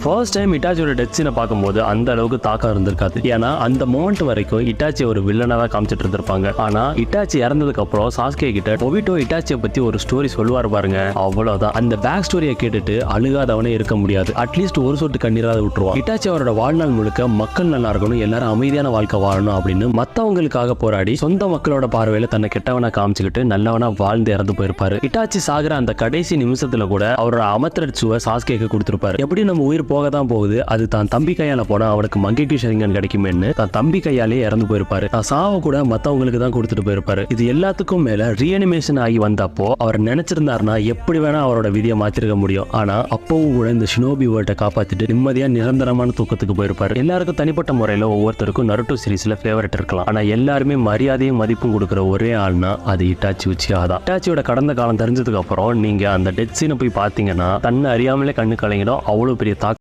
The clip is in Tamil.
ஃபர்ஸ்ட் டைம் இட்டாச்சியோட டெத் சீனை பார்க்கும்போது அந்த அளவுக்கு தாக்கம் இருந்திருக்காது. ஏன்னா அந்த மோமெண்ட் வரைக்கும் இட்டாச்சி ஒரு வில்லனாக தான் காமிச்சிட்டு இருந்திருப்பாங்க. ஆனா இட்டாச்சி இறந்ததுக்கு அப்புறம் சாஸ்கே கிட்ட ஒவிட்டோ இட்டாச்சியை பத்தி ஒரு ஸ்டோரி சொல்லுவார் பாருங்க. அவ்வளவுதான். அந்த பேக் ஸ்டோரியை கேட்டுட்டு அழுகாதவனே இருக்க முடியாது. அட்லீஸ்ட் ஒரு சொட்டு கண்ணீராவது விட்டுருவான். இட்டாச்சி அவரோட வாழ்நாள் முழுக்க மக்கள் நல்லா இருக்கணும் எல்லாரும் அமைதியான வாழ்க்கை வாழணும் அப்படின்னு மத்தவங்களுக்காக போராடி சொந்த மக்களோட பார்வையில தன்னை கெட்டவனா காமிச்சுக்கிட்டு நல்லவனா வாழ்ந்து இறந்து போயிருப்பாரு. இட்டாச்சி சாகிற அந்த கடைசி நிமிஷத்துல கூட அவரோட அமத்திரச்சுவை சாஸ்கேக்கு கொடுத்திருப்பாரு. எப்படி நம்ம உயிர் போக தான் போகுது. அது தான் தம்பி கையால போனா அவனுக்கு மங்கைக்கு ஷரிங்கன் கிடைக்குமேன்னு தான் தம்பி கையாலே இறந்து போயிருப்பாரு. தான் சாவை கூட மத்தவங்களுக்கு தான் கொடுத்துட்டு போயிருப்பாரு. இது எல்லாத்துக்கும் மேல ரீஅனிமேஷன் ஆகி வந்தப்போ அவர் நினைச்சிருந்தாருன்னா எப்படி வேணா அவரோட விதியை மாத்திருக்க முடியும். ஆனா அப்பவும் கூட இந்த ஷினோபி வேர்ட்டை காப்பாத்திட்டு நிம்மதியா நிரந்தரமான தூக்கத்துக்கு போயிருப்பாரு. எல்லாருக்கும் தனிப்பட்ட முறையில ஒவ்வொருத்தருக்கும் நருட்டோ சீரீஸ்ல ஃபேவரட் இருக்கலாம். ஆனா எல்லாருமே மரியாதையும் மதிப்பும் கொடுக்குற ஒரே ஆள்னா அது இட்டாச்சி உச்சியா தான். இட்டாச்சியோட கடந்த காலம் தெரிஞ்சதுக்கு அப்புறம் நீங்க அந்த டெத் சீனை போய் பாத்தீங்கன்னா தன்னை அறியாமலே கண்ணு கலங்கிடும். அவ்வளவு பெரிய தாக்கம்